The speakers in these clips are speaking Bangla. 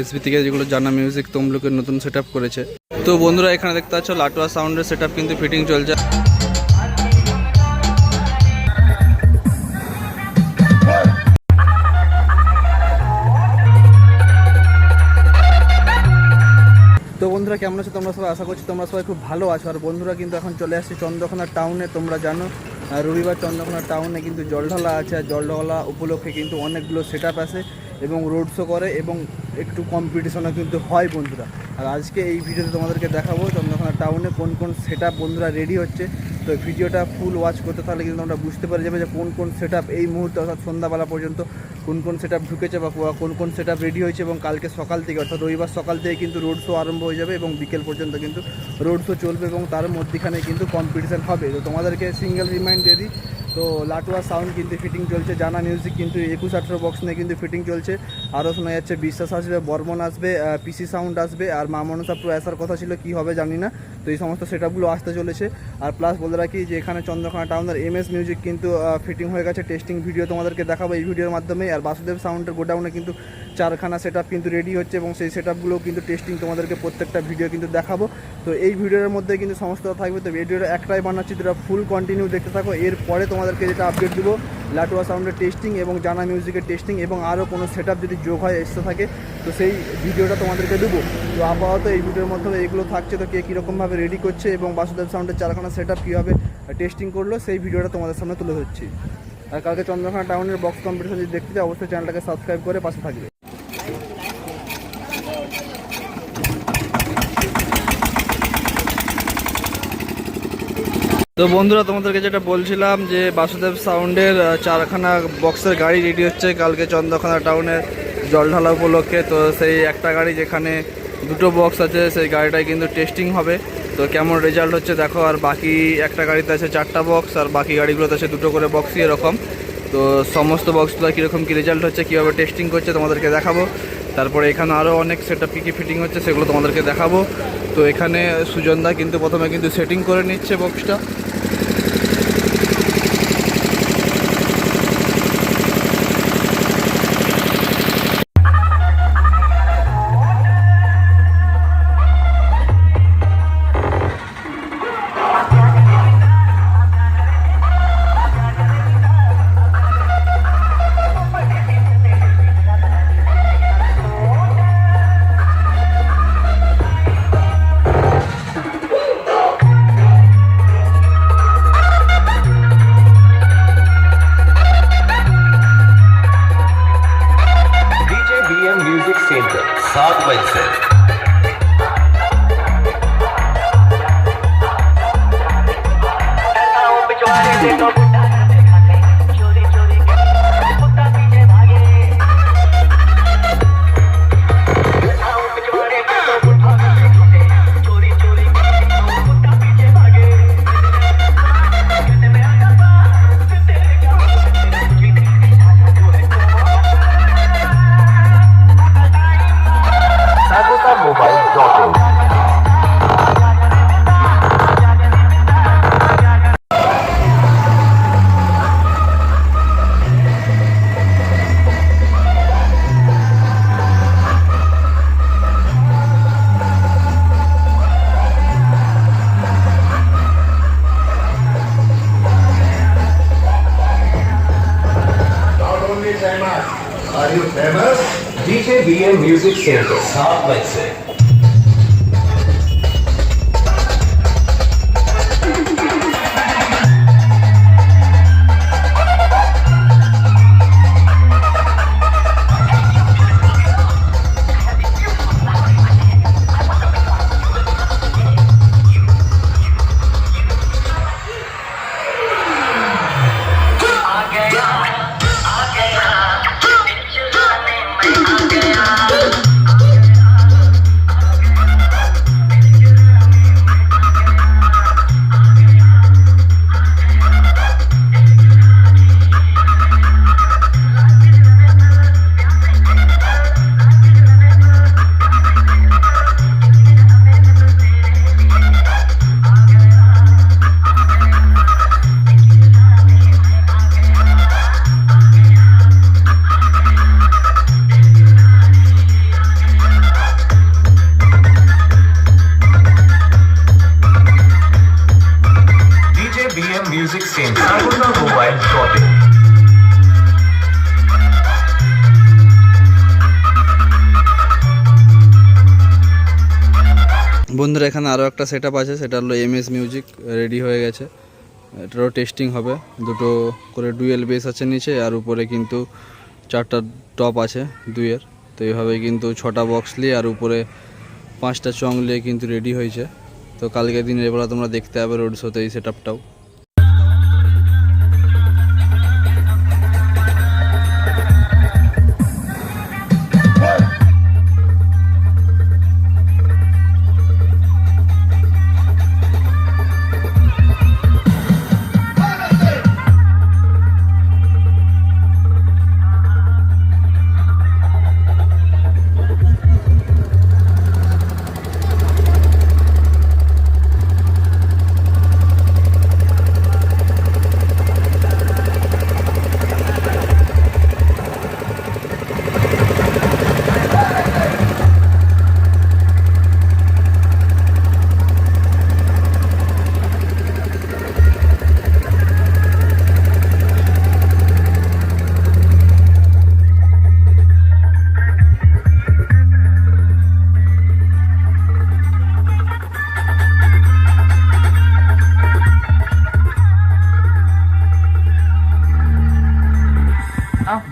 এসবি থেকে যেগুলো জানা মিউজিক তমলুকের নতুন সেট করেছে। তো বন্ধুরা, এখানে দেখতে পাচ্ছ লাটুয়া সাউন্ডের সেট কিন্তু ফিটিং চলছে। তো বন্ধুরা, কেমন আছো? তোমরা সবাই আশা করছি তোমরা সবাই খুব ভালো আছো। আর বন্ধুরা কিন্তু এখন চলে আসছি চন্দ্রকোনা টাউনে তোমরা জানো। রবিবার চন্দ্রকোনা টাউনে কিন্তু জলঢালা আছে আর জলঢালা উপলক্ষে কিন্তু অনেকগুলো সেট আছে এবং রোড শো করে এবং একটু কম্পিটিশনও কিন্তু হয় বন্ধুরা। আর আজকে এই ভিডিওতে তোমাদেরকে দেখাবো চন্দ্রকোনা টাউনে কোন কোন সেট বন্ধুরা রেডি হচ্ছে। তো ভিডিওটা ফুল ওয়াচ করতে তাহলে কিন্তু আমরা বুঝতে পারে যাবে যে কোন কোন সেট এই মুহূর্তে অর্থাৎ সন্ধ্যাবেলা পর্যন্ত কোন কোন সেট ঢুকেছে বা কোন কোন সেট রেডি হয়েছে এবং কালকে সকাল থেকে, অর্থাৎ রবিবার সকাল থেকে কিন্তু রোড শো আরম্ভ হয়ে যাবে এবং বিকেল পর্যন্ত কিন্তু রোড শো চলবে এবং তার মধ্যেখানে কিন্তু কম্পিটিশান হবে। তো তোমাদেরকে সিঙ্গেল রিমাইন্ড দিয়ে দিই, তো লাটুয়া সাউন্ড কিন্তু ফিটিং চলছে, জানা মিউজিক কিন্তু একুশ আঠেরো বক্স নিয়ে কিন্তু ফিটিং চলছে। আরও শোনা যাচ্ছে, বিশ্বাস আসবে, বর্মন আসবে পিসি সাউন্ড আসবে, আর মা মনসা প্রো আসার কথা ছিল, কি হবে জানি না। তো এই সমস্ত সেটআপগুলো আসতে চলেছে। আর প্লাস বলে রাখি যে এখানে চন্দ্রকোনা টাউনের এম এস মিউজিক কিন্তু ফিটিং হয়ে গেছে। টেস্টিং ভিডিও তোমাদেরকে দেখাবো এই ভিডিওর মাধ্যমে। আর বাসুদেব সাউন্ডের গোডাউনে কিন্তু চারখানা সেট কিন্তু রেডি হচ্ছে এবং সেই সেট কিন্তু টেস্টিং তোমাদেরকে প্রত্যেকটা ভিডিও কিন্তু দেখাবো। তো এই ভিডিওর মধ্যে কিন্তু সমস্ত থাকবে। তো ভিডিওটা একটাই বানাচ্ছি তোরা ফুল কন্টিনিউ দেখতে থাকো। এরপরে তোমাদেরকে যেটা আপডেট দেবো লাটুয়া সাউন্ডের টেস্টিং এবং জানা মিউজিকের টেস্টিং এবং আরও কোনো সেট যদি যোগ হয় এসতে থাকে, তো সেই ভিডিওটা তোমাদেরকে দেবো। তো আপাতত এই ভিডিওর মাধ্যমে এগুলো থাকছে, তো কে কীরকমভাবে রেডি করছে এবং বাসুদেব সাউন্ডের চারখানা সেট আপ কীভাবে টেস্টিং করল, সেই ভিডিওটা তোমাদের সামনে তুলে ধরছি। আর কালকে চন্দ্রখানা টাউনের বক্স কম্পিটিশন যদি দেখতে অবশ্যই চ্যানেলটাকে সাবস্ক্রাইব করে পাশে থাকবে। তো বন্ধুরা, তোমাদেরকে যেটা বলছিলাম যে বাসুদেব সাউন্ডের চারখানা বক্সের গাড়ি রেডি হচ্ছে কালকে চন্দ্রখানা টাউনের জল ঢালা উপলক্ষে। তো সেই একটা গাড়ি যেখানে দুটো বক্স আছে, সেই গাড়িটাই কিন্তু টেস্টিং হবে। তো কেমন রেজাল্ট হচ্ছে দেখো, আর বাকি একটা গাড়িতে আছে চারটা বক্স, আর বাকি গাড়িগুলোতে আছে দুটো করে বক্সই এরকম। তো সমস্ত বক্সগুলো কীরকম কী রেজাল্ট হচ্ছে, কীভাবে টেস্টিং করছে তোমাদেরকে দেখাবো। তারপরে এখানে আরও অনেক সেটা কী কী ফিটিং হচ্ছে সেগুলো তোমাদেরকে দেখাবো। তো এখানে সুজনদা কিন্তু প্রথমে কিন্তু সেটিং করে নিচ্ছে বক্সটা Music Center. বন্ধুরা, এখানে আরও একটা সেট আছে, সেটা হলো এম এস মিউজিক রেডি হয়ে গেছে। এটারও টেস্টিং হবে। দুটো করে ডুয়েল বেস আছে নিচে, আর উপরে কিন্তু চারটা টপ আছে দুইয়ের। তো এইভাবে কিন্তু ছটা বক্স নিয়ে, আর উপরে পাঁচটা চং নিয়ে কিন্তু রেডি হয়েছে। তো কালকে দিনের বেলা তোমরা দেখতে পাবে রোড শোতে এই সেট আপটাও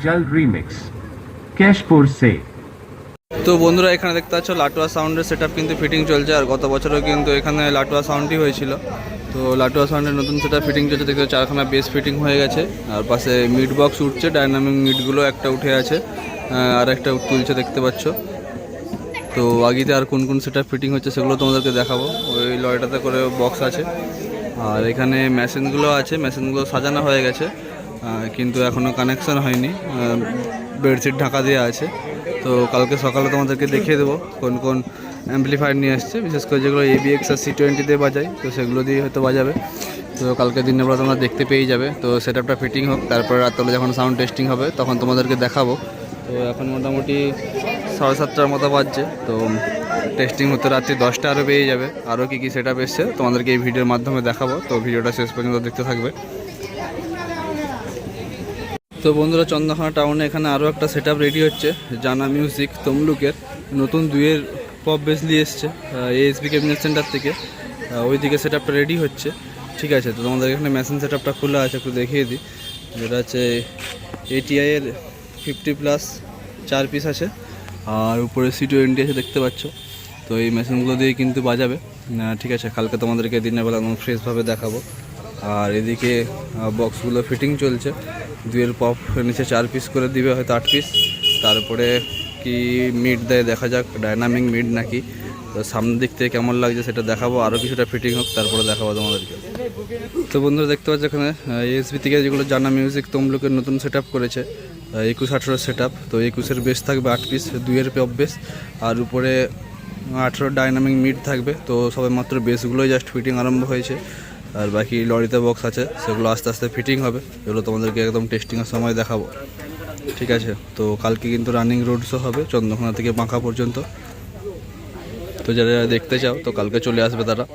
Afjal Remix. Keshpur সে তো বন্ধুরা, এখানে দেখতে পাচ্ছ লাটুয়া সাউন্ডের সেট কিন্তু ফিটিং চলছে, আর গত বছরও কিন্তু এখানে লাটুয়া সাউন্ডই হয়েছিল। তো লাটুয়া সাউন্ডের নতুন সেটা ফিটিং চলছে, দেখতে চারখানা বেস ফিটিং হয়ে গেছে, আর পাশে মিড বক্স উঠছে ডাইনামিক মিডগুলো একটা উঠে আছে আর একটা তুলছে দেখতে পাচ্ছ। তো আগিতে আর কোন কোন সেটা ফিটিং হচ্ছে সেগুলো তোমাদেরকে দেখাবো, ওই লয়টাতে করে বক্স আছে। আর এখানে মেশিনগুলো আছে মেশিনগুলো সাজানো হয়ে গেছে। কিন্তু এখনও কানেকশন হয়নি। বেডশিট ঢাকা দেওয়া আছে। তো কালকে সকালে তোমাদেরকে দেখিয়ে দেবো কোন কোন অ্যাম্পলিফায়ার নিয়ে আসছে। বিশেষ করে যেগুলো এবিএক্স আর সি টোয়েন্টিতে বাজায়, তো সেগুলো দিয়ে হয়তো বাজাবে। তো কালকে দিনের বেলা তোমরা দেখতে পেয়ে যাবে। তো সেট আপটা ফিটিং হোক, তারপরে রাত্রে যখন সাউন্ড টেস্টিং হবে, তখন তোমাদেরকে দেখাবো। তো এখন মোটামুটি সাড়ে সাতটার মতো বাজছে। তো টেস্টিং হতে রাত্রি দশটা আরও পেয়ে যাবে। আরও কী কী সেট আপ এসছে, তোমাদেরকে এই ভিডিওর মাধ্যমে দেখাবো। তো ভিডিওটা শেষ পর্যন্ত দেখতে থাকবে। তো বন্ধুরা চন্দ্রখানা টাউনে এখানে আরও একটা সেট রেডি হচ্ছে, জানা মিউজিক তমলুকের। নতুন দুইয়ের পপ বেস নিয়ে এসছে এএসবি ক্যাবিনেট সেন্টার থেকে। ওইদিকে সেট রেডি হচ্ছে। ঠিক আছে, তো তোমাদের এখানে মেশিন সেট খোলা আছে, একটু দেখিয়ে দিই। যেটা হচ্ছে এটিআইয়ের ফিফটি প্লাস চার পিস আছে, আর উপরে সি টোয়েন্টি আছে দেখতে পাচ্ছ। তো এই মেশিনগুলো দিয়ে কিন্তু বাজাবে। ঠিক আছে, কালকে তোমাদেরকে দিনের বেলা আমি ফ্রেশভাবে দেখাবো। আর এদিকে বক্সগুলো ফিটিং চলছে। দুয়ের পপ নিচে চার পিস করে দিবে হয়তো আট পিস তারপরে কি মিড দেয় দেখা যাক ডাইনামিক মিড নাকি। তো সামনের দিক থেকে কেমন লাগছে সেটা দেখাবো আরও কিছুটা ফিটিং হোক, তারপরে দেখাবো তোমাদেরকে। তো বন্ধুরা দেখতে পাচ্ছ এখানে এসবি থেকে যেগুলো জানা মিউজিক তমলুকের নতুন সেট করেছে একুশ আঠেরো সেট তো একুশের বেস থাকবে আট পিস দুইয়ের পপ বেস আর উপরে আঠেরো ডাইনামিক মিড থাকবে। তো সবে মাত্র বেসগুলোই জাস্ট ফিটিং আরম্ভ হয়েছে। আর বাকি লরিতে বক্স আছে, সেগুলো আস্তে আস্তে ফিটিং হবে। এগুলো তোমাদেরকে একদম টেস্টিংয়ের সময় দেখাবো। ঠিক আছে? তো কালকে কিন্তু রানিং রোড হবে, চন্দ্রকোনা থেকে বাঁকা পর্যন্ত। তো যারা দেখতে চাও, তো কালকে চলে আসবে তারা।